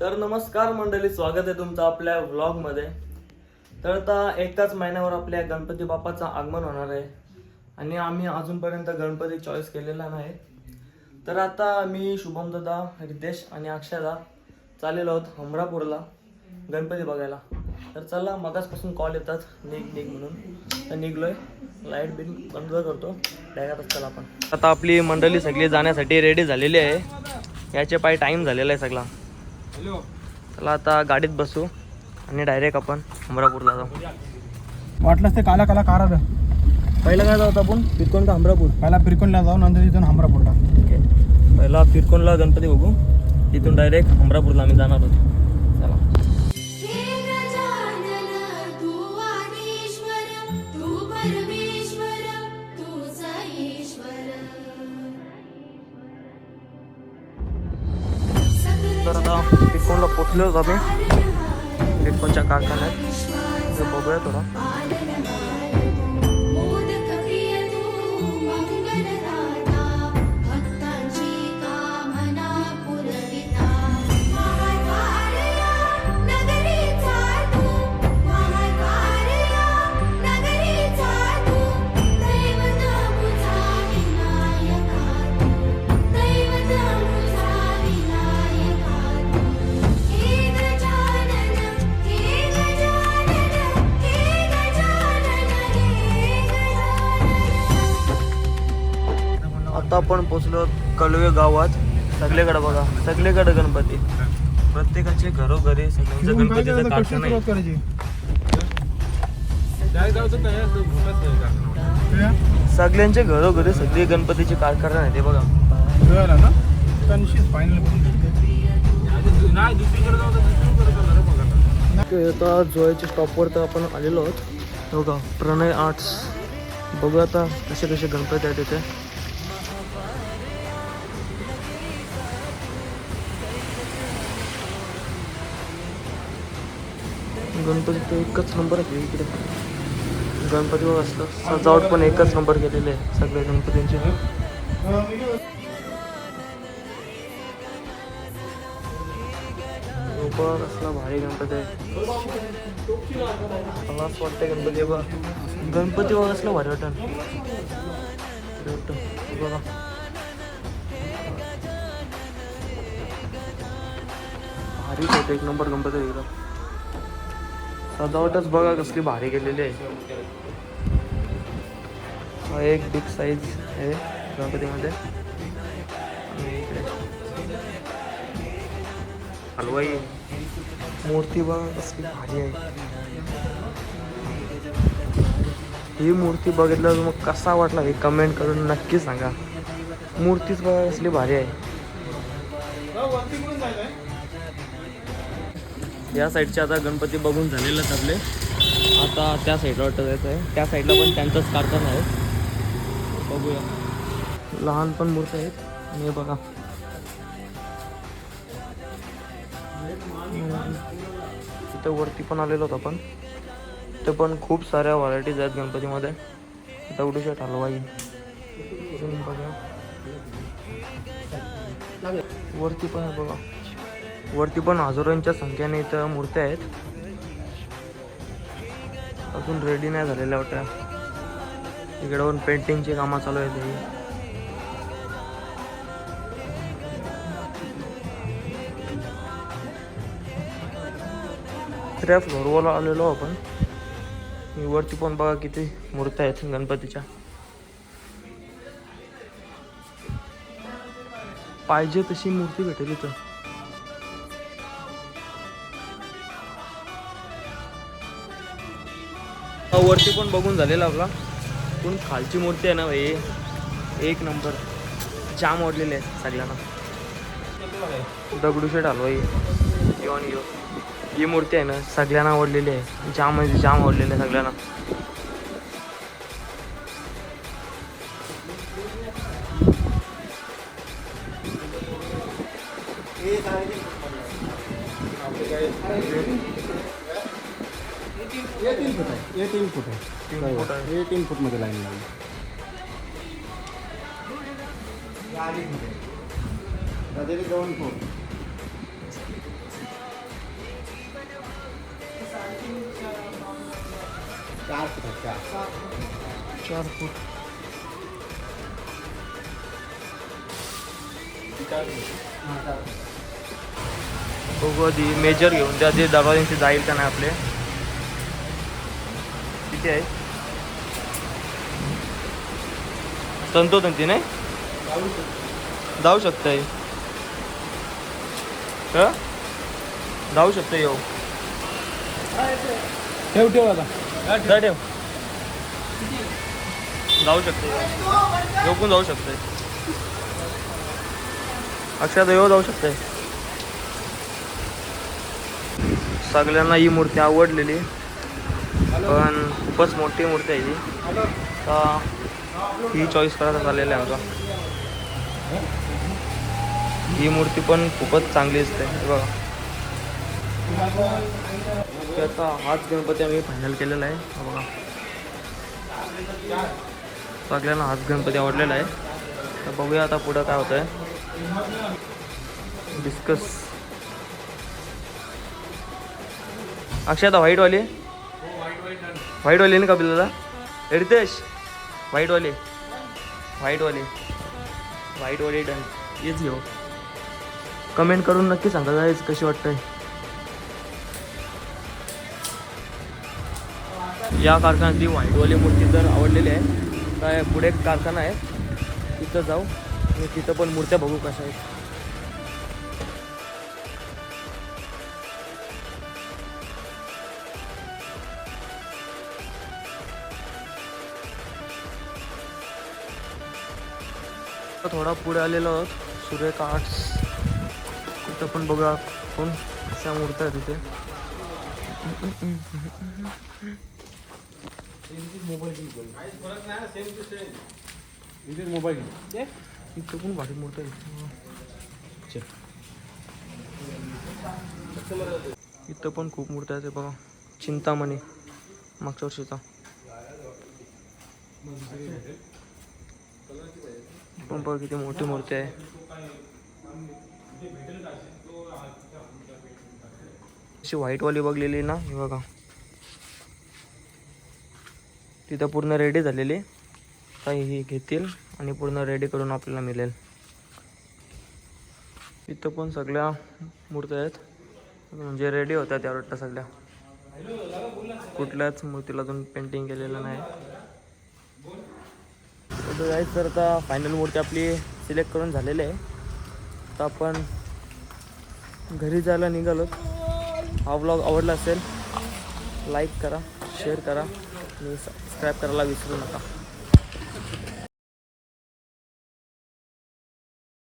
तर नमस्कार मंडळी स्वागत आहे तुमचं आपल्या व्लॉगमध्ये तर आता एकाच महिन्यावर आपल्या गणपती बाप्पाचं आगमन होणार आहे. आणि आम्ही अजूनपर्यंत गणपती चॉईस केलेला नाही. तर आता मी शुभम दादा रितेश आणि अक्षयदा चाललेलो आहोत हमरापूरला गणपती बघायला. तर चला मगाचपासून कॉल येतात निघ निघ म्हणून. तर निघलोय. लाइट बिल बंद करतो. डायरेक्ट चला आपण. आता आपली मंडळी सगळी जाण्यासाठी रेडी झालेली आहे. याचे पाय टाईम झालेला आहे सगळा. चला आता गाडीत बसू आणि डायरेक्ट आपण अमरापूरला जाऊ. वाटलंच ते काला काला कार पहिला काय जाऊ आपण? पिरकोन का अमरापूर. पहिला पिरकोनला जाऊ नंतर तिथून हमरापूरला पहिला पिरकोनला गणपती बघू. तिथून डायरेक्ट अमरापूरला आम्ही जाणार आहोत. पोचलो आहोत आम्ही पिरकोनच्या कारखान्यात. बघूया थोडा. आपण पोचलो कलवे गावात. सगळीकडे बघा सगळीकडे गणपती. प्रत्येकाचे घरोघरी सगळ्यांचं गणपतीचं कारखाना आहे. करायची सगळ्यांचे घरोघरी सगळे गणपतीचे कारखाना आहे ते बघा. आता जोयाच्या स्टॉपवर तर आपण आलेलो आहोत. हो का प्रणय आर्ट्स बघू आता कसे कसे गणपती आहेत तिथे. गणपती तर एकच नंबर आहे इकडे. गणपती असतं सजावट पण एकच नंबर केलेले आहे. सगळ्या गणपतींचे. ऊपर असला भारी गणपती आहे. मला असं वाटतं गणपती बाबा गणपती बाबा असलं भारी वाटतं. भारी बघा भारीच होतं एक नंबर गणपती आहे इकडं. सजावटच बघा कसली भारी केलेली आहे. एक बिग साईज आहे गणपतीमध्ये. हलवाई. मूर्ती बघा कसली भारी आहे. ही मूर्ती बघितल्यावर मग कसा वाटला हे कमेंट करून नक्की सांगा. मूर्तीच बघा कसली भारी आहे. या साईडचे आता गणपती बघून झालेलेच आपले. आता त्या साईडला वाटत जायचं आहे त्या साईडला पण त्यांचंच कारखाना आहे. बघूया. लहान पण मूर्त आहेत. आणि हे बघा. तिथं वरती पण आलेलो होतो आपण. तिथं पण खूप साऱ्या व्हरायटीज आहेत गणपतीमध्ये. दगडूशेठ हलवाई बघा. वरती पण आहे बघा. वरती पण हजारोंच्या संख्येने इथं मूर्त्या आहेत. अजून रेडी नाही झालेल्या वाटतं. इकडे पण पेंटिंगची कामं चालू आहेत ही. तिसऱ्या फ्लोअरवर आलेलो आपण. वरती पण बघा किती मूर्त्या आहेत गणपतीच्या. पाहिजे तशी मूर्ती भेटेल इथं. हा, वरती पण बघून झालेला आपला? पण खालची मूर्ती आहे ना भाई? एक नंबर. जाम आवडलेली आहे सगळ्यांना. दगडूशेठ हलवाई यो आणि यो ही मूर्ती आहे ना सगळ्यांना आवडलेली आहे. जाम म्हणजे जाम आवडलेली आहे सगळ्यांना. हे तीन फूट आहे. तीन फूट आहे. हे तीन फूटमध्ये लाईन लावली दोन फूट. चार फूट आहे, चार. चार फूट. बघू आधी मेजर घेऊन त्या जे दरवाज्यांशी जाईल का नाही आपले. किती आहे? तंतोतंती नाही? जाऊ शकतंय. ह? जाऊ शकतंय येऊ. ठेव ठेव आता. जा ठेव. जाऊ शकते येऊ. पण जाऊ शकते अक्षात येऊ जाऊ शकते सगळ्यांना ही मूर्ती आवडलेली. पण खूपच मोठी मूर्ती आहे ही. तर ही चॉईस करायचा आलेली आहे आमचा ही मूर्ती पण खूपच चांगली दिसते बघा. त्याचा हाच गणपती आम्ही फायनल केलेला आहे बघा. सगळ्यांना हाच गणपती आवडलेला आहे. तर बघूया आता पुढं काय होतं आहे डिस्कस अक्षय आता व्हाईटवाली व्हाईटवाली ना कपिल दादा रितेश व्हाईटवाली व्हाईटवाली व्हाईटवाली डन येच घेऊ कमेंट करून नक्की सांगा जायच कशी वाटतंय? या कारखान्यातली व्हाईटवाली मूर्ती तर आवडलेली आहे काय पुढे एक कारखाना आहे. तिथं जाऊ. आणि तिथं पण मूर्त्या बघू कशा आहेत. थोडा पुढे आलेलो आहोत. सुरेखा आर्ट्स. तिथं पण बघा कोण अशा मूर्त्या आहेत तिथे. मोबाईल इथं पण भारी मूर्त्या आहे इथं पण खूप मूर्त आहे बघा. चिंतामणी. मागच्या वर्षीचा. पण बघ किती मोठी मूर्ती आहे. अशी व्हाईटवाली बघलेली ना हे बघा. तिथं पूर्ण रेडी झालेली. काही ही घेतील आणि पूर्ण रेडी करून आपल्याला मिळेल. इथं पण सगळ्या मूर्त्या आहेत. म्हणजे रेडी होत्या त्या वाटतं सगळ्या. कुठल्याच मूर्तीला अजून पेंटिंग केलेलं नाही. तर जायचं तर आता फायनल मूर्ती आपली सिलेक्ट करून झालेली आहे. तर आपण घरी जायला निघालो. हा ब्लॉग आवडला असेल लाईक करा शेअर करा आणि सबस्क्राईब करायला विसरू नका.